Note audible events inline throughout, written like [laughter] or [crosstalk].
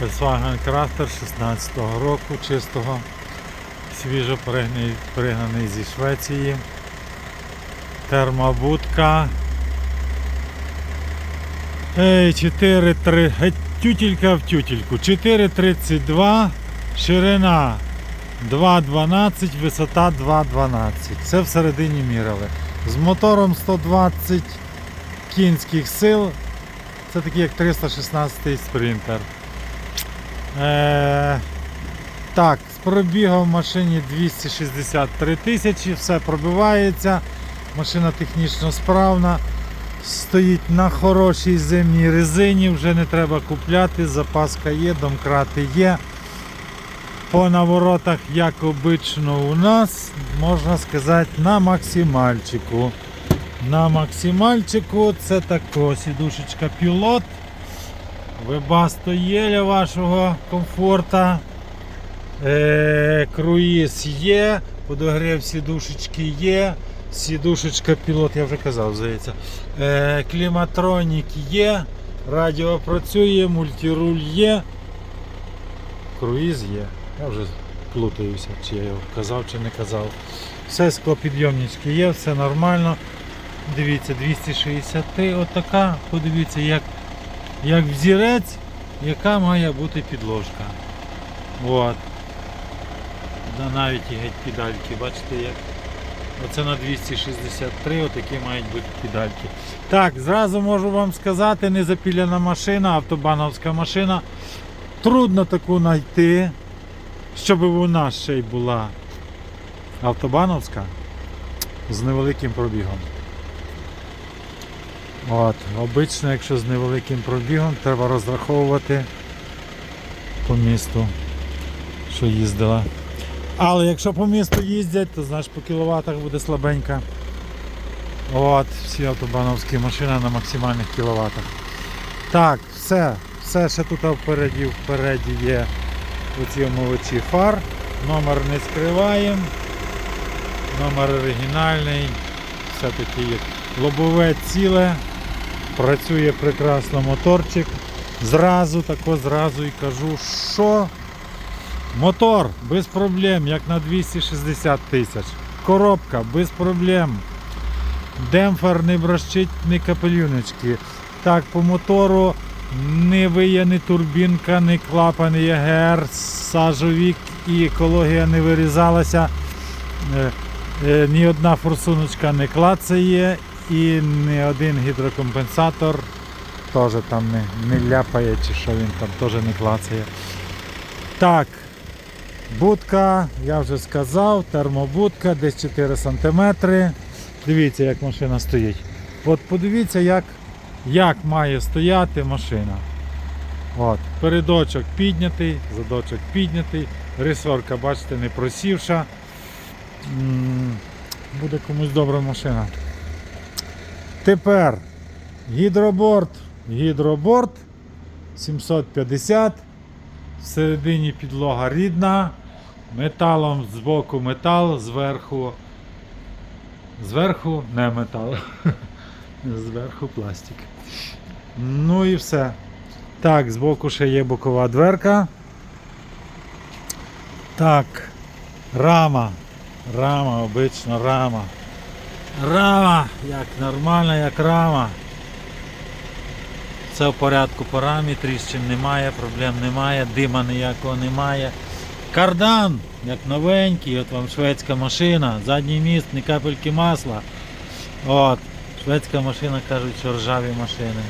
Volkswagen Crafter 16-го року, чистого, свіжо пригнаний, зі Швеції. Термобудка. Ей, 4, 3, геть тютілька в тютільку. 4,32, ширина 2,12, висота 2,12. Це всередині мірили. З мотором 120 кінських сил. Це такий як 316 спринтер. Е, так, з пробігом в машині 263 тисячі, все пробивається. Машина технічно справна. Стоїть на хорошій зимній резині, вже не треба купляти, запаска є, домкрати є. По наворотах, як обично у нас, можна сказати, на максимальчику. На максимальчику це тако сідушечка пілот. Вебасто є для вашого комфорта. Е, круїз є, подогрів сідушечки є. Сідушечка пілот, я вже казав, здається. Е, кліматронік є, радіо працює, мультируль є. Круїз є. Я вже плутаюся, чи я його казав, чи не казав. Все склопідйомнички є, все нормально. Дивіться, 260 отака. Подивіться, як, як взірець, яка має бути підложка. От. Да, навіть і геть педальки, бачите як. Оце на 263, отакі мають бути педальки. Так, зразу можу вам сказати, не запіляна машина, автобановська машина. Трудно таку знайти, щоб нас ще й була автобановська з невеликим пробігом. От, обично, якщо з невеликим пробігом, треба розраховувати по місту, що їздила. Але якщо по місту їздять, то знаєш по кіловатах буде слабенька. От, всі автобановські машини на максимальних кіловатах. Так, все, все ще тут впереді, впереді є оці омовичі фар. Номер не скриваємо. Номер оригінальний. Все-таки лобове ціле. Працює прекрасно моторчик. Зразу тако зразу і кажу, що мотор без проблем, як на 260 тисяч. Коробка без проблем. Демпфер не бращить ні капелюночки. Так, по мотору не виє ні турбінка, ні клапан ЄГР, сажовік і екологія не вирізалася. Е, е, Ні одна форсуночка не клацає і ні один гідрокомпенсатор теж там не, не ляпає, чи що він там теж не клацає. Так, будка, я вже сказав, термобудка, десь 4 см. Дивіться, як машина стоїть. От подивіться, як, як має стояти машина. От, передочок піднятий, задочок піднятий, рисорка, бачите, не просівша. Буде комусь добра машина. Тепер гідроборд, гідроборд 750. Всередині підлога рідна, металом збоку метал, зверху. Зверху не метал. [laughs] Зверху пластик. Ну і все. Так, збоку ще є бокова дверка. Так, рама. Рама, обична рама. Рама, як нормальна, як рама. Все в порядку по рамі, тріщин немає, проблем немає, дима ніякого немає. Кардан, як новенький, от вам шведська машина, задній міст, ні капельки масла. От, шведська машина кажуть, що ржаві машини.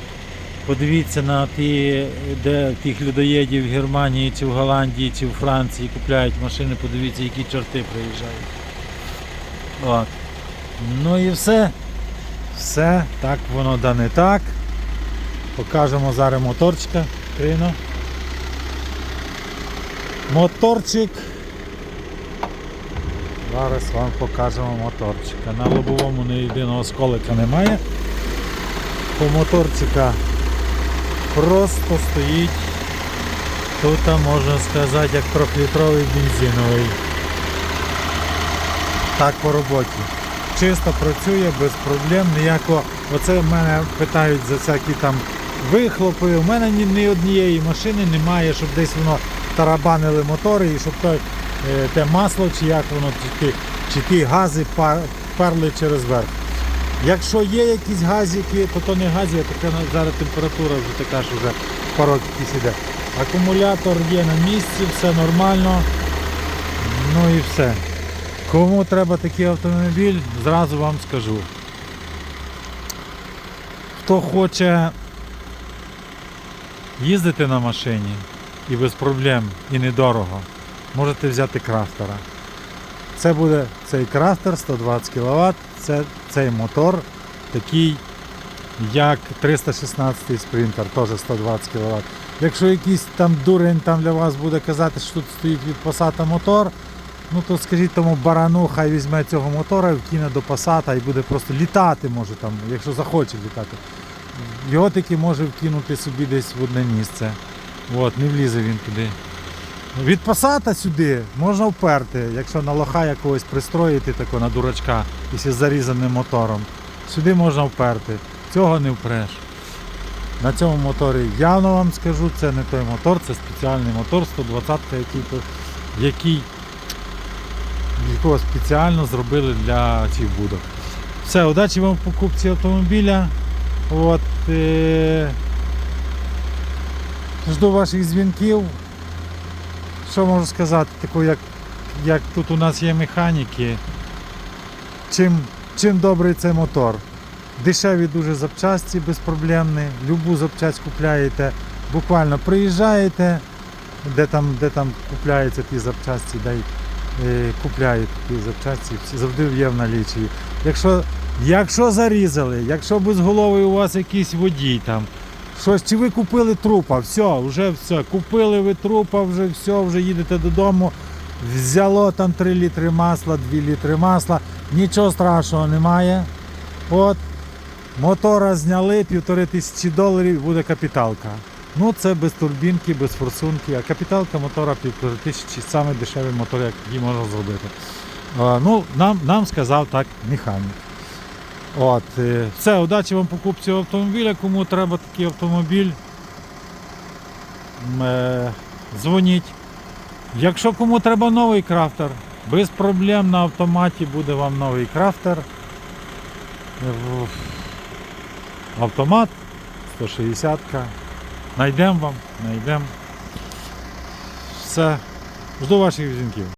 Подивіться на ті, де тих людоєдів в Германії, чи в Голландії, чи в Франції купляють машини, подивіться, які чорти приїжджають. От. Ну і все. Все, так воно да не так. Покажемо зараз моторчика. Крино. Моторчик. Зараз вам покажемо моторчика. На лобовому ні єдиного сколика немає. По моторчика просто стоїть. Тут можна сказати як трьохлітровий бензиновий. Так по роботі. Чисто працює без проблем, ніякого. Оце мене питають за всякі там вихлопи. У мене ні, ні однієї машини немає, щоб десь воно тарабанили мотори і щоб той, е, те масло, чи як воно, чи ті, чи ті гази перли через верх. Якщо є якісь газики, то то не гази, а така зараз температура вже така, що вже порог якийсь іде. Акумулятор є на місці, все нормально. Ну і все. Кому треба такий автомобіль, зразу вам скажу. Хто хоче їздити на машині і без проблем, і недорого, можете взяти крафтера. Це буде цей крафтер 120 кВт, це цей мотор такий, як 316 спринтер, теж 120 кВт. Якщо якийсь там дурень там для вас буде казати, що тут стоїть від Passat мотор, ну то скажіть тому барану, хай візьме цього мотора вкине до Passat і буде просто літати може там, якщо захоче літати. Його таки може вкинути собі десь в одне місце. От, не влізе він туди. Від Passat сюди можна вперти, якщо на лоха якогось пристроїти тако, на дурачка, якщо з зарізаним мотором. Сюди можна вперти. Цього не впреш. На цьому моторі явно вам скажу, це не той мотор, це спеціальний мотор 120 який, який якого спеціально зробили для цих будок. Все, удачі вам в покупці автомобіля. От, е- жду ваших дзвінків. Що можу сказати, таку, як, як тут у нас є механіки, чим, чим добрий цей мотор. Дешеві дуже запчасті безпроблемні, любу запчасть купляєте, буквально приїжджаєте, де там, де там купляються ті запчасті, дай, е, купляють запчасті, завжди є в налічі. Якщо, якщо зарізали, якщо безголовий у вас якийсь водій там, щось, чи ви купили трупа, все, вже все, купили ви трупа, вже все, вже їдете додому, взяло там 3 літри масла, 2 літри масла, нічого страшного немає. От, мотора зняли, півтори тисячі доларів буде капіталка. Ну це без турбінки, без форсунки, а капіталка мотора півтори тисячі, саме дешевий мотор, який можна зробити. Ну, нам, нам сказав так механік. От, е, все, удачі вам покупці автомобіля. Кому треба такий автомобіль, е, дзвоніть. Якщо кому треба новий крафтер, без проблем на автоматі буде вам новий крафтер. Е, Автомат 160-ка. Найдемо вам, найдемо. Все. Жду ваших дзвінків.